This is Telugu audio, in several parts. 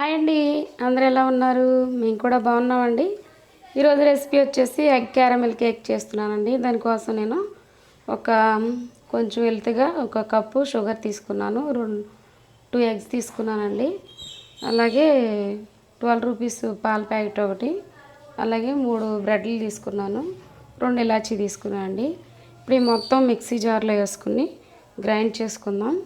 హాయ్ అండి. అందరు ఎలా ఉన్నారు? మేము కూడా బాగున్నామండి. ఈరోజు రెసిపీ వచ్చేసి ఎగ్ క్యారమిల్ కేక్ చేస్తున్నానండి. దానికోసం నేను ఒక కొంచెం వెల్త్గా ఒక కప్పు షుగర్ తీసుకున్నాను. రెండు టూ ఎగ్స్ తీసుకున్నానండి. అలాగే ట్వెల్వ్ రూపీస్ పాల ప్యాకెట్ ఒకటి అలాగే మూడు బ్రెడ్లు తీసుకున్నాను. రెండు ఇలాచీ తీసుకున్నాను అండి ఇప్పుడు ఈ మొత్తం మిక్సీ జార్లో వేసుకుని గ్రైండ్ చేసుకుందాం.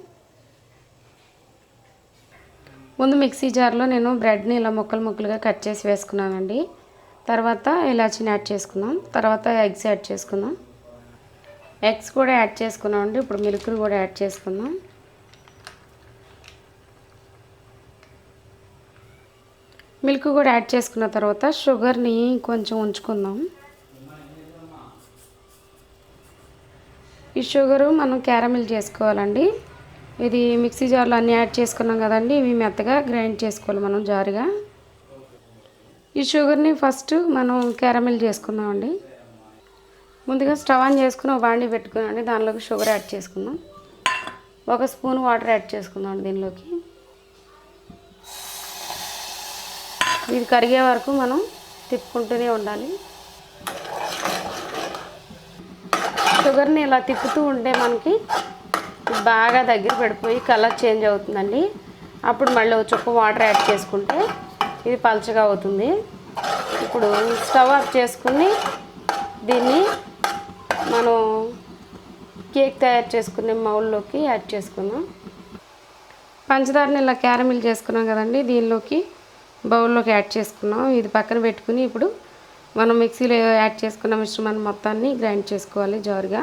ముందు మిక్సీ జార్లో నేను బ్రెడ్ని ఇలా ముక్కలు ముక్కలుగా కట్ చేసి వేసుకున్నానండి. తర్వాత ఇలాచిని యాడ్ చేసుకున్నాం తర్వాత ఎగ్స్ యాడ్ చేసుకుందాం. ఎగ్స్ కూడా యాడ్ చేసుకున్నాం అండి ఇప్పుడు మిల్క్ని కూడా యాడ్ చేసుకుందాం. మిల్క్ కూడా యాడ్ చేసుకున్న తర్వాత షుగర్ని కొంచెం ఉంచుకుందాం. ఈ షుగరు మనం క్యారమిల్ చేసుకోవాలండి. ఇది మిక్సీ జార్లో అన్నీ యాడ్ చేసుకున్నాం కదండి. ఇవి మెత్తగా గ్రైండ్ చేసుకోవాలి మనం జారుగా. ఈ షుగర్ని ఫస్ట్ మనం క్యారమిల్ చేసుకుందామండి. ముందుగా స్టవ్ ఆన్ చేసుకుని ఒక బాండి పెట్టుకున్నాండి దానిలోకి షుగర్ యాడ్ చేసుకుందాం. ఒక స్పూన్ వాటర్ యాడ్ చేసుకుందాం దీనిలోకి. ఇది కరిగే వరకు మనం తిప్పుకుంటూనే ఉండాలి. షుగర్ని ఇలా తిప్పుతూ ఉంటే మనకి బాగా దగ్గర పడిపోయి కలర్ చేంజ్ అవుతుందండి. అప్పుడు మళ్ళీ ఒక వాటర్ యాడ్ చేసుకుంటే ఇది పలచగా అవుతుంది. ఇప్పుడు స్టవ్ ఆఫ్ చేసుకుని దీన్ని మనం కేక్ తయారు చేసుకునే మౌల్లోకి యాడ్ చేసుకుందాం. పంచదారని ఇలా క్యారమిల్ చేసుకున్నాం కదండి దీనిలోకి బౌల్లోకి యాడ్ చేసుకున్నాం. ఇది పక్కన పెట్టుకుని ఇప్పుడు మనం మిక్సీలో యాడ్ చేసుకున్న మిశ్రమాన్ని మొత్తాన్ని గ్రైండ్ చేసుకోవాలి జారుగా.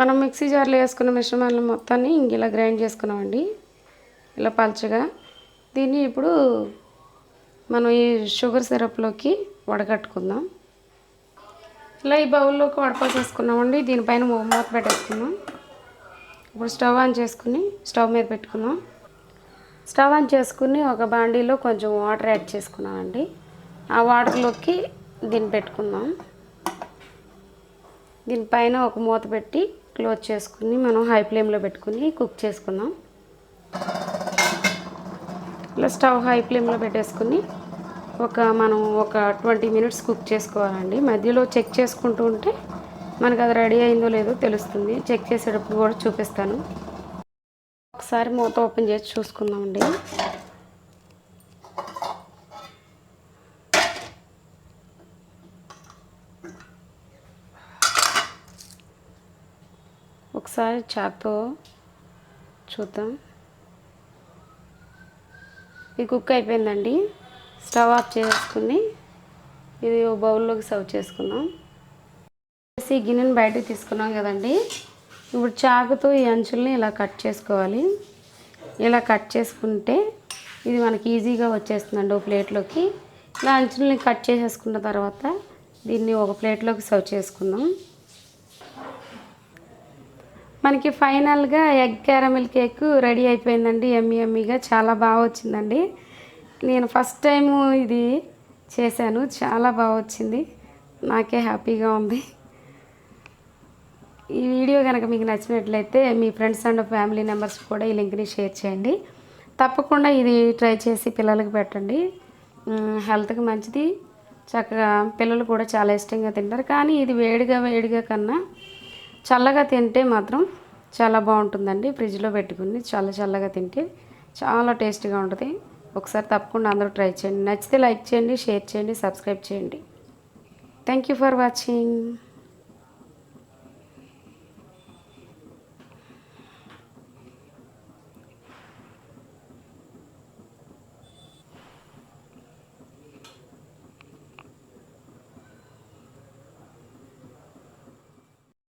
మనం మిక్సీ జార్లో వేసుకున్న మిశ్రమాలను మొత్తాన్ని ఇంక ఇలా గ్రైండ్ చేసుకున్నామండి. ఇలా పల్చగా. దీన్ని ఇప్పుడు మనం ఈ షుగర్ సిరప్లోకి వడగట్టుకుందాం ఇలా ఈ బౌల్లోకి వడపోసేసుకున్నామండి. దీనిపైన మూత పెట్టేసుకుందాం. ఇప్పుడు స్టవ్ ఆన్ చేసుకుని స్టవ్ మీద పెట్టుకుందాం. స్టవ్ ఆన్ చేసుకుని ఒక బాండీలో కొంచెం వాటర్ యాడ్ చేసుకున్నామండి. ఆ వాటర్లోకి దీన్ని పెట్టుకుందాం. దీనిపైన ఒక మూత పెట్టి క్లోజ్ చేసుకుని మనం హై ఫ్లేమ్లో పెట్టుకుని కుక్ చేసుకుందాం. ఇలా స్టవ్ హై ఫ్లేమ్లో పెట్టేసుకుని ఒక మనం ఒక ట్వంటీ మినిట్స్ కుక్ చేసుకోవాలండి. మధ్యలో చెక్ చేసుకుంటూ ఉంటే మనకు అది రెడీ అయిందో లేదో తెలుస్తుంది. చెక్ చేసేటప్పుడు కూడా చూపిస్తాను. ఒకసారి మూత ఓపెన్ చేసి చూసుకుందామండి. ఒకసారి చాక్తో చూద్దాం. ఇది కుక్ అయిపోయిందండి. స్టవ్ ఆఫ్ చేసుకుని ఇది ఓ బౌల్లోకి సర్వ్ చేసుకుందాం. ఈ గిన్నెని బయటకు తీసుకున్నాం కదండి. ఇప్పుడు చాకుతో ఈ అంచుల్ని ఇలా కట్ చేసుకోవాలి. ఇలా కట్ చేసుకుంటే ఇది మనకి ఈజీగా వచ్చేస్తుందండి ఒక ప్లేట్లోకి. ఇలా అంచుల్ని కట్ చేసేసుకున్న తర్వాత దీన్ని ఒక ప్లేట్లోకి సర్వ్ చేసుకుందాం. మనకి ఫైనల్గా ఎగ్ క్యారమిల్ కేక్ రెడీ అయిపోయిందండి ఎమ్మి ఎమ్మిగా చాలా బాగా వచ్చిందండి. నేను ఫస్ట్ టైము ఇది చేశాను చాలా బాగా వచ్చింది. నాకే హ్యాపీగా ఉంది. ఈ వీడియో కనుక మీకు నచ్చినట్లయితే మీ ఫ్రెండ్స్ అండ్ ఫ్యామిలీ మెంబర్స్ కూడా ఈ లింక్ని షేర్ చేయండి. తప్పకుండా ఇది ట్రై చేసి పిల్లలకి పెట్టండి. హెల్త్కి మంచిది. చక్కగా పిల్లలు కూడా చాలా ఇష్టంగా తింటారు. కానీ ఇది వేడిగా వేడిగా కన్నా చల్లగా తింటే మాత్రం చాలా బాగుంటుందండి. ఫ్రిడ్జ్లో పెట్టుకుని చల్ల చల్లగా తింటే చాలా టేస్టీగా ఉంటుంది. ఒకసారి తప్పకుండా అందరూ ట్రై చేయండి. నచ్చితే లైక్ చేయండి షేర్ చేయండి సబ్స్క్రైబ్ చేయండి. Thank you for watching.